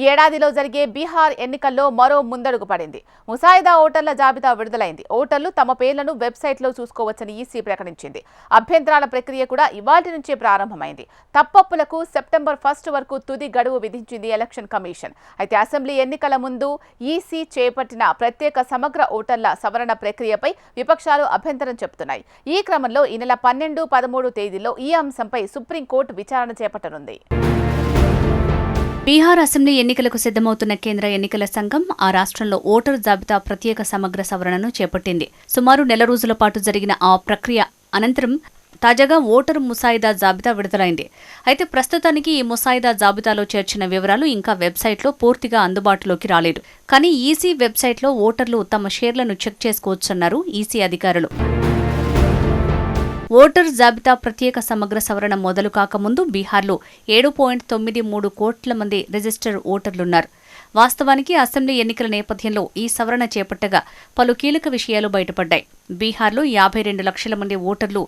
ఈ ఏడాదిలో జరిగే బీహార్ ఎన్నికల్లో మరో ముందడుగు పడింది. ముసాయిదా ఓటర్ల జాబితా విడుదలైంది. ఓటర్లు తమ పేర్లను వెబ్సైట్లో చూసుకోవచ్చని ఈసీ ప్రకటించింది. అభ్యంతరాల ప్రక్రియ కూడా ఇవాటి నుంచే ప్రారంభమైంది. తప్పప్పులకు సెప్టెంబర్ ఫస్ట్ వరకు తుది గడువు విధించింది ఎలక్షన్ కమిషన్. అయితే అసెంబ్లీ ఎన్నికల ముందు ఈసీ చేపట్టిన ప్రత్యేక సమగ్ర ఓటర్ల సవరణ ప్రక్రియపై విపక్షాలు అభ్యంతరం చెబుతున్నాయి. ఈ క్రమంలో ఈ నెల పన్నెండు పదమూడు తేదీలో ఈ అంశంపై సుప్రీంకోర్టు విచారణ చేపట్టనుంది. బీహార్ అసెంబ్లీ ఎన్నికలకు సిద్దమవుతున్న కేంద్ర ఎన్నికల సంఘం ఆ రాష్ట్రంలో ఓటరు జాబితా ప్రత్యేక సమగ్ర సవరణను చేపట్టింది. సుమారు నెల రోజుల పాటు జరిగిన ఆ ప్రక్రియ అనంతరం తాజాగా ఓటరు ముసాయిదా జాబితా విడుదలైంది. అయితే ప్రస్తుతానికి ఈ ముసాయిదా జాబితాలో చేర్చిన వివరాలు ఇంకా వెబ్సైట్లో పూర్తిగా అందుబాటులోకి రాలేదు. కానీ ఈసీ వెబ్సైట్లో ఓటర్లు తమ షేర్లను చెక్ చేసుకోవచ్చన్నారు ఈసీ అధికారులు. ఓటర్ జాబితా ప్రత్యేక సమగ్ర సవరణ మొదలు కాకముందు బీహార్లో ఏడు పాయింట్ తొమ్మిది మూడు కోట్ల మంది రిజిస్టర్ ఓటర్లున్నారు. వాస్తవానికి అసెంబ్లీ ఎన్నికల నేపథ్యంలో ఈ సవరణ చేపట్టగా పలు కీలక విషయాలు బయటపడ్డాయి. బీహార్లో యాభై రెండు లక్షల మంది ఓటర్లు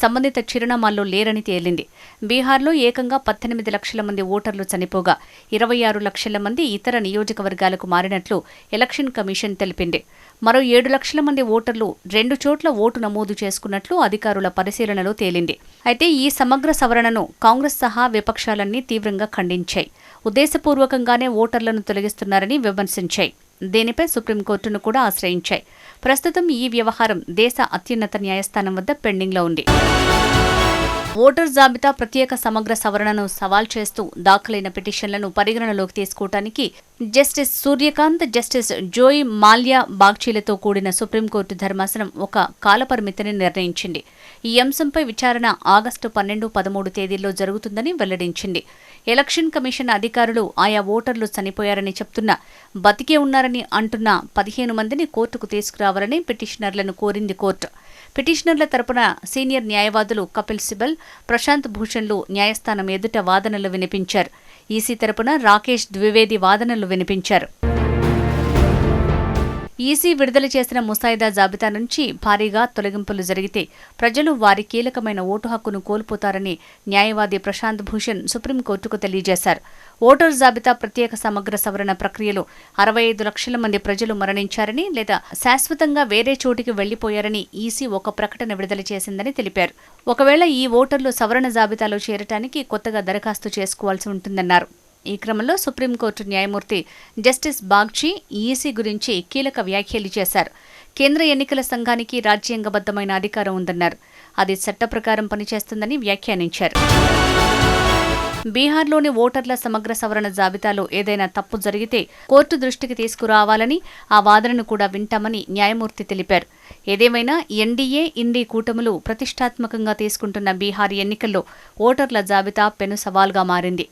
సంబంధిత చిరునామాల్లో లేరని తేలింది. బీహార్లో ఏకంగా పద్దెనిమిది లక్షల మంది ఓటర్లు చనిపోగా ఇరవై ఆరు లక్షల మంది ఇతర నియోజకవర్గాలకు మారినట్లు ఎలక్షన్ కమిషన్ తెలిపింది. మరో ఏడు లక్షల మంది ఓటర్లు రెండు చోట్ల ఓటు నమోదు చేసుకున్నట్లు అధికారుల పరిశీలనలో తేలింది. అయితే ఈ సమగ్ర సవరణను కాంగ్రెస్ సహా విపక్షాలన్నీ తీవ్రంగా ఖండించాయి. ఉద్దేశపూర్వకంగానే ఓటర్లను తొలగిస్తున్నారని విమర్శించాయి. దీనిపై సుప్రీంకోర్టును కూడా ఆశ్రయించాయి. ప్రస్తుతం ఈ వ్యవహారం దేశ అత్యున్నత న్యాయస్థానం వద్ద పెండింగ్లో ఉంది. ఓటర్ జాబితా ప్రత్యేక సమగ్ర సవరణను సవాల్ చేస్తూ దాఖలైన పిటిషన్లను పరిగణనలోకి తీసుకోవటానికి justice Surya Kant justice Joymalya బాగ్చీలతో కూడిన సుప్రీంకోర్టు ధర్మాసనం ఒక కాలపరిమితిని నిర్ణయించింది. ఈ అంశంపై విచారణ ఆగస్టు పన్నెండు పదమూడు తేదీల్లో జరుగుతుందని వెల్లడించింది. ఎలక్షన్ కమిషన్ అధికారులు ఆయా ఓటర్లు చనిపోయారని చెప్తున్నా బతికే ఉన్నారని అంటున్న పదిహేను మందిని కోర్టుకు తీసుకురావాలని పిటిషనర్లను కోరింది కోర్టు. పిటిషనర్ల తరపున సీనియర్ న్యాయవాదులు కపిల్ సిబల్ ప్రశాంత్ భూషణ్లు న్యాయస్థానం ఎదుట వాదనలు వినిపించారు. ఈసీ తరపున రాకేష్ ద్వివేది వాదనలు వినిపించారు. ఈసీ విడుదల చేసిన ముసాయిదా జాబితా నుంచి భారీగా తొలగింపులు జరిగితే ప్రజలు వారి కీలకమైన ఓటు హక్కును కోల్పోతారని న్యాయవాది ప్రశాంత్ భూషణ్ సుప్రీంకోర్టుకు తెలియజేశారు. ఓటర్ జాబితా ప్రత్యేక సమగ్ర సవరణ ప్రక్రియలో అరవై ఐదు లక్షల మంది ప్రజలు మరణించారని లేదా శాశ్వతంగా వేరే చోటికి వెళ్ళిపోయారని ఈసీ ఒక ప్రకటన విడుదల చేసిందని తెలిపారు. ఒకవేళ ఈ ఓటర్లు సవరణ జాబితాలో చేరటానికి కొత్తగా దరఖాస్తు చేసుకోవాల్సి ఉంటుందన్నారు. ఈ క్రమంలో సుప్రీంకోర్టు న్యాయమూర్తి జస్టిస్ బాగ్చి ఈసీ గురించి కీలక వ్యాఖ్యలు చేశారు. కేంద్ర ఎన్నికల సంఘానికి రాజ్యాంగబద్ధమైన అధికారం ఉందన్నారు. అది చట్ట ప్రకారం పనిచేస్తుందని వ్యాఖ్యానించారు. బీహార్లోని ఓటర్ల సమగ్ర సవరణ జాబితాలో ఏదైనా తప్పు జరిగితే కోర్టు దృష్టికి తీసుకురావాలని ఆ వాదనను కూడా వింటామని న్యాయమూర్తి తెలిపారు. ఏదేమైనా ఎన్డీఏ ఇండీ కూటములు ప్రతిష్టాత్మకంగా తీసుకుంటున్న బీహార్ ఎన్నికల్లో ఓటర్ల జాబితా పెను సవాల్గా మారింది.